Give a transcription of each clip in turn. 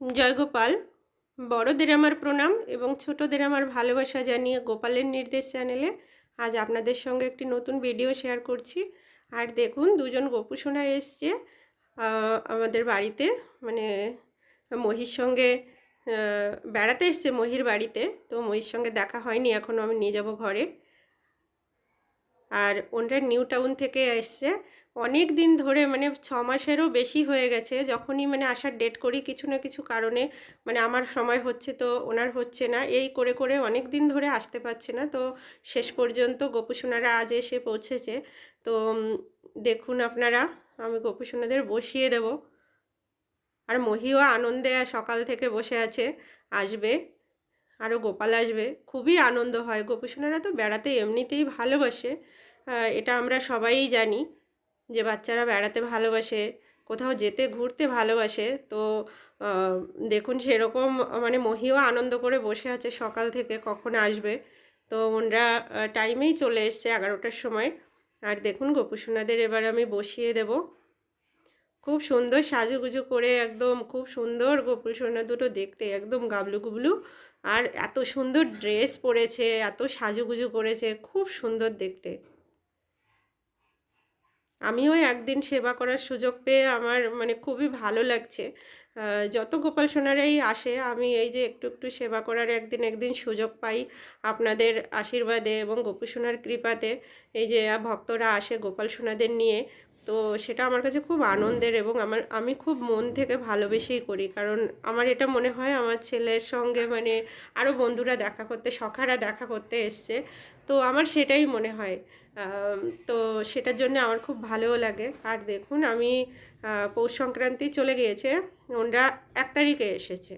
জয়গোপাল, বড়দের আমার প্রণাম এবং ছোটদের আমার ভালোবাসা জানিয়ে গোপালের নির্দেশ চ্যানেলে আজ আপনাদের সঙ্গে একটি নতুন ভিডিও শেয়ার করছি। আর দেখুন, দুজন গোপুসোনা এসছে আমাদের বাড়িতে মানে মহির সঙ্গে বেড়াতে এসছে মহির বাড়িতে। তো মহির সঙ্গে দেখা হয়নি, এখনও আমি নিয়ে যাব ঘরে। আর ওনরা নিউ টাউন থেকে এসছে। অনেক দিন ধরে মানে ছ মাসেরও বেশি হয়ে গেছে। যখনই মানে আসার ডেট করি কিছু না কিছু কারণে মানে আমার সময় হচ্ছে তো ওনার হচ্ছে না। এই করে করে অনেক দিন ধরে আসতে পারছে না। তো শেষ পর্যন্ত গোপুসোনারা আজ এসে পৌঁছেছে। তো দেখুন আপনারা, আমি গোপুসোনাদের বসিয়ে দেব। আর মহিও আনন্দে সকাল থেকে বসে আছে, আসবে। আরও গোপাল আসবে, খুবই আনন্দ হয়। গোপুসোনারা তো বেড়াতে এমনিতেই ভালোবাসে। এটা আমরা সবাই জানি যে বাচ্চারা বেড়াতে ভালোবাসে, কোথাও যেতে, ঘুরতে ভালোবাসে। তো দেখুন সেরকম মানে মহিও আনন্দ করে বসে আছে সকাল থেকে কখন আসবে। তো ওনরা টাইমেই চলে এসছে এগারোটার সময়। আর দেখুন গোপুসোনাদের এবার আমি বসিয়ে দেব। খুব সুন্দর সাজুগুজু করে একদম, খুব সুন্দর গোপুসোনা দুটো দেখতে, একদম গাবলু গুবলু আর এত সুন্দর ড্রেস পরেছে, এত সাজুগুজু করেছে, খুব সুন্দর দেখতে। আমিও একদিন সেবা করার সুযোগ পেয়ে আমার মানে খুবই ভালো লাগছে। যত গোপাল সোনারাই আসে, আমি এই যে একটু একটু সেবা করার একদিন একদিন সুযোগ পাই আপনাদের আশীর্বাদে এবং গোপু সোনার কৃপাতে। এই যে ভক্তরা আসে গোপাল সোনাদের নিয়ে তো সেটা আমার কাছে খুব আনন্দের এবং আমার, আমি খুব মন থেকে ভালোবেসেই করি। কারণ আমার এটা মনে হয় আমার ছেলের সঙ্গে মানে আরও বন্ধুরা দেখা করতে, সখারা দেখা করতে এসছে। তো আমার সেটাই মনে হয়। তো সেটার জন্য আমার খুব ভালোও লাগে। আর দেখুন আমি পৌষ সংক্রান্তি চলে গিয়েছে, ওনরা এক তারিখে এসেছে।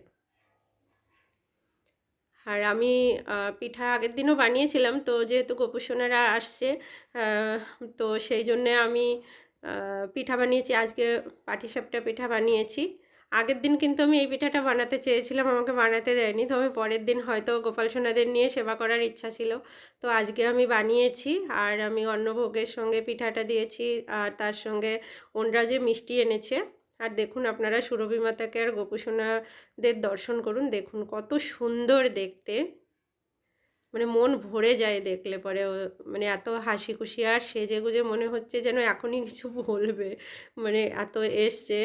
আর আমি পিঠা আগের দিনও বানিয়েছিলাম, তো যেহেতু গোপুসোনারা আসছে তো সেই জন্যে আমি পিঠা বানিয়েছি। আজকে পাটিসাপটা পিঠা বানিয়েছি। আগের দিন কিন্তু আমি এই পিঠাটা বানাতে চেয়েছিলাম, আমাকে বানাতে দেয়নি। তবে পরের দিন হয়তো গোপাল সোনাদের নিয়ে সেবা করার ইচ্ছা ছিল। তো আজকে আমি বানিয়েছি আর আমি অন্নভোগের সঙ্গে পিঠাটা দিয়েছি আর তার সঙ্গে ওনরা যে মিষ্টি এনেছে। আর দেখুন আপনারা সুরভি মাতাকে আর গোপুসোনাদের দর্শন করুন। দেখুন কত সুন্দর দেখতে। মানে মন ভরে যায় দেখলে পরে মানে এত হাসি খুশি আর সেজে গুজে মনে হচ্ছে যেন এখনই কিছু বলবে। মানে এত এসছে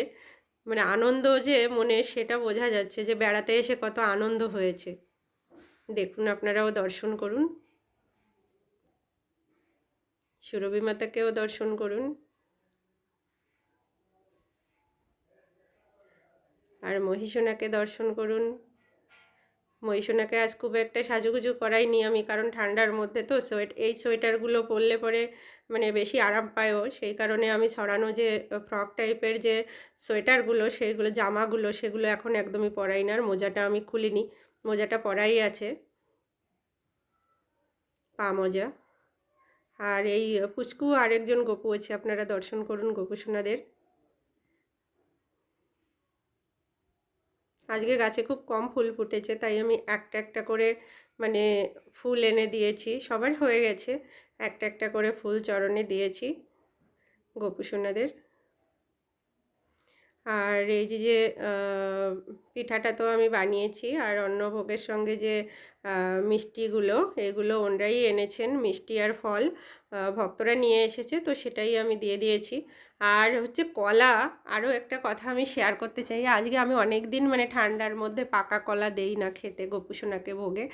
মানে আনন্দ যে মনে সেটা বোঝা যাচ্ছে যে বেড়াতে এসে কত আনন্দ হয়েছে। দেখুন আপনারাও দর্শন করুন। সুরভি মাতাকেও দর্শন করুন। আর মহিষোনাকে দর্শন করুন। মহিষোনাকে আজ খুব একটা সাজুগুজু করাইনি আমি, কারণ ঠান্ডার মধ্যে তো সোয়েট, এই সোয়েটারগুলো পরলে পরে মানে বেশি আরাম পায়ও সেই কারণে আমি ছড়ানো যে ফ্রক টাইপের যে সোয়েটারগুলো সেইগুলো জামাগুলো, সেগুলো এখন একদমই পরাই না। আর মোজাটা আমি খুলিনি। মোজাটা পরাই আছে। পা মোজা। আর এই পুচকু আরেকজন গপু আছে, আপনারা দর্শন করুন গোপুসোনাদের আজকে গাছে খুব কম ফুল ফুটেছে, তাই আমি একটা একটা করে মানে ফুল এনে দিয়েছি, সবার হয়ে গেছে। একটা একটা করে ফুল চরণে দিয়েছি গোপুসোনাদের। আর এই যে যে পিঠাটা তো আমি বানিয়েছি আর অন্নভোগের সঙ্গে যে মিষ্টিগুলো, এগুলো ওনরাই এনেছেন, মিষ্টি আর ফল ভক্তরা নিয়ে এসেছে তো সেটাই আমি দিয়ে দিয়েছি। আর হচ্ছে কলা, আরও একটা কথা আমি শেয়ার করতে চাই, আজকে আমি অনেক দিন মানে ঠান্ডার মধ্যে পাকা কলা দেই না খেতে, গোপুসোনাকে ভোগে।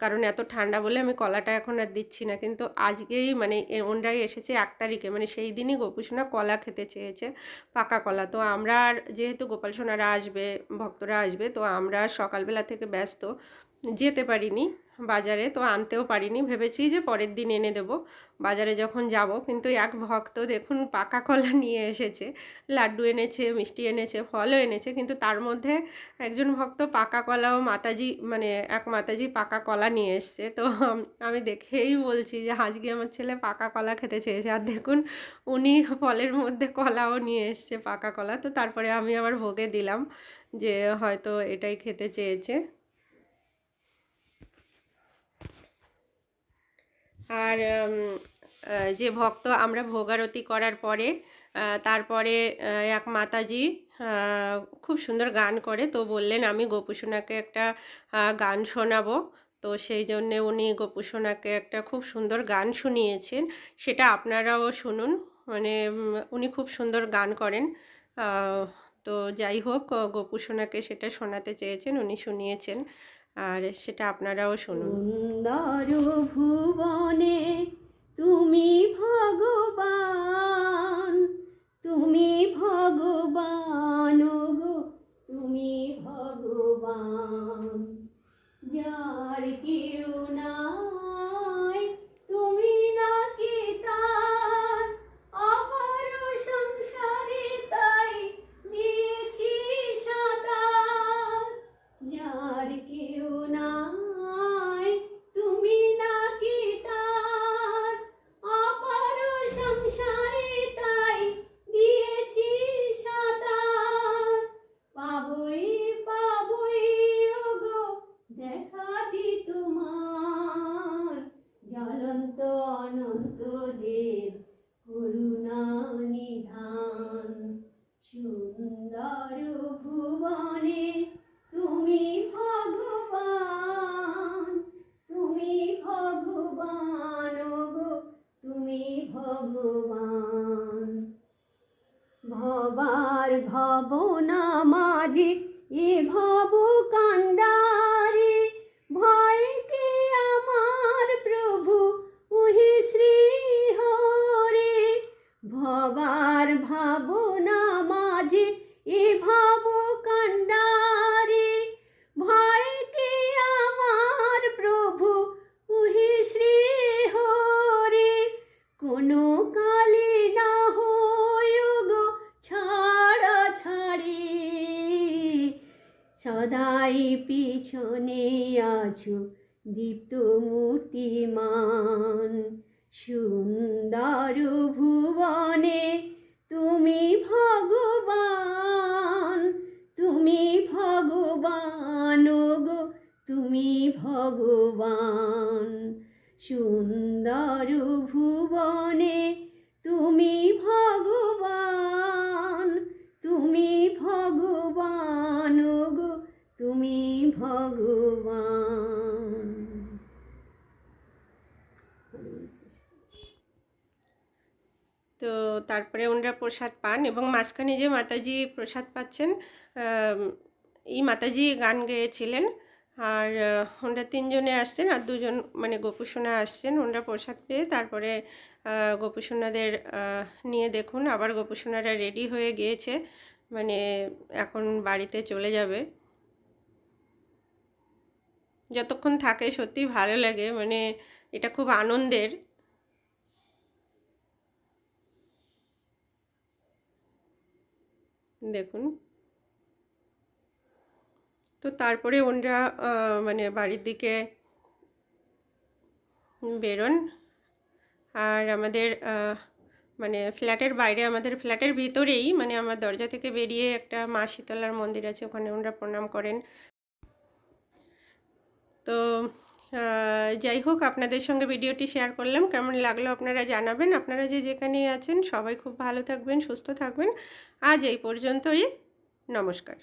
কারণ এত ঠান্ডা বলে আমি কলাটা এখন আর দিচ্ছি না। কিন্তু আজকেই মানে ওনরাই এসেছে এক তারিখে মানে সেই দিনই গোপুসোনা কলা খেতে চেয়েছে, পাকা কলা। তো আমরা আর যেহেতু গোপাল সোনারা আসবে, ভক্তরা আসবে, তো আমরা সকালবেলা থেকে ব্যস্ত, যেতে পারিনি। বাজারে তো আনতেও পারিনি। ভেবেছি যে পরের দিন এনে দেব। বাজারে যখন যাব, কিন্তু এক ভক্ত দেখুন পাকা কলা নিয়ে এসেছে। লাড্ডু এনেছে, মিষ্টি এনেছে, ফলও এনেছে, কিন্তু তার মধ্যে একজন ভক্ত পাকা কলা ও মাতাজি মানে এক মাতাজি পাকা কলা নিয়ে এসছে। তো আমি দেখেই বলছি যে আজকে আমার ছেলে পাকা কলা খেতে চেয়েছে। আর দেখুন, উনি ফলের মধ্যে কলাও নিয়ে এসছে পাকা কলা। তো তারপরে আমি আবার ভোগে দিলাম যে হয়তো এটাই খেতে চেয়েছে। আর যে ভক্ত আমরা ভোগারতি করার পরে তারপরে এক মাতাজি খুব সুন্দর গান করে। তো বললেন, আমি গোপুসোনাকে একটা গান শোনাবো। তো সেই জন্যে উনি গোপুসোনাকে একটা খুব সুন্দর গান শুনিয়েছেন। সেটা আপনারাও শুনুন। মানে উনি খুব সুন্দর গান করেন। তো যাই হোক, গোপুসোনাকে সেটা শোনাতে চেয়েছেন, উনি শুনিয়েছেন। আর সেটা আপনারাও শুনুন। সুন্দর ভুবনে তুমি ভগবান তুমি ভগবান গো। সদাই পিছনে আছো দীপ্ত মূর্তিমান। সুন্দর ভুবনে তুমি ভগবান তুমি ভগবান গো তুমি ভগবান। সুন্দর ভুবনে তারপরে ওনারা প্রসাদ পান এবং মাঝখানে যে মাতাজি প্রসাদ পাচ্ছেন এই মাতাজি গান গেয়েছিলেন আর ওনারা তিনজনে আসছেন আর দুজন মানে গোপুসোনা আসছেন। ওনারা প্রসাদ পেয়ে তারপরে গোপুসোনাদের নিয়ে দেখুন, আবার গোপুসোনারা রেডি হয়ে গিয়েছে মানে এখন বাড়িতে চলে যাবে। যতক্ষণ থাকে সত্যি ভালো লাগে মানে এটা খুব আনন্দের। দেখুন। তো তারপরে ওনরা মানে বাড়ির দিকে বেরোন। আর আমাদের মানে ফ্ল্যাটের বাইরে, আমাদের ফ্ল্যাটের ভিতরেই মানে আমার দরজা থেকে বেরিয়ে একটা মা শীতলার মন্দির আছে, ওখানে ওনারা প্রণাম করেন। তো যাই হোক, আপনাদের সঙ্গে ভিডিওটি শেয়ার করলাম। কেমন লাগল আপনারা জানাবেন। আপনারা যে যেখানেই আছেন, সবাই খুব ভালো থাকবেন, সুস্থ থাকবেন। আজ এই পর্যন্তই। নমস্কার।